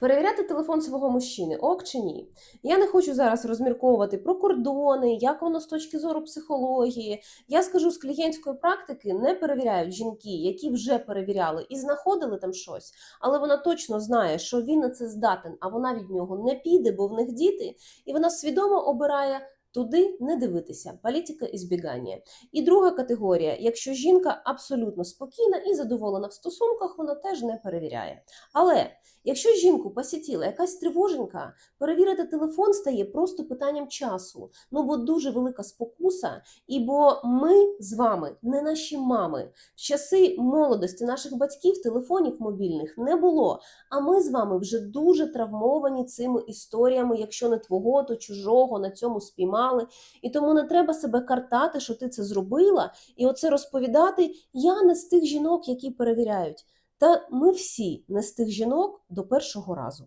Перевіряти телефон свого мужчини, ок чи ні? Я не хочу зараз розмірковувати про кордони, як воно з точки зору психології. Я скажу з клієнтської практики, не перевіряють жінки, які вже перевіряли і знаходили там щось, але вона точно знає, що він на це здатен, а вона від нього не піде, бо в них діти, і вона свідомо обирає. Туди не дивитися, політика і збігання. І друга категорія: якщо жінка абсолютно спокійна і задоволена в стосунках, вона теж не перевіряє. Але якщо жінку посітіла якась тривоженька, перевірити телефон стає просто питанням часу. Ну бо дуже велика спокуса, і бо ми з вами не наші мами. В часи молодості наших батьків телефонів мобільних не було. А ми з вами вже дуже травмовані цими історіями, якщо не твого, то чужого на цьому спіймали. І тому не треба себе картати, що ти це зробила, і оце розповідати. Я не з тих жінок, які перевіряють. Та ми всі не з тих жінок до першого разу.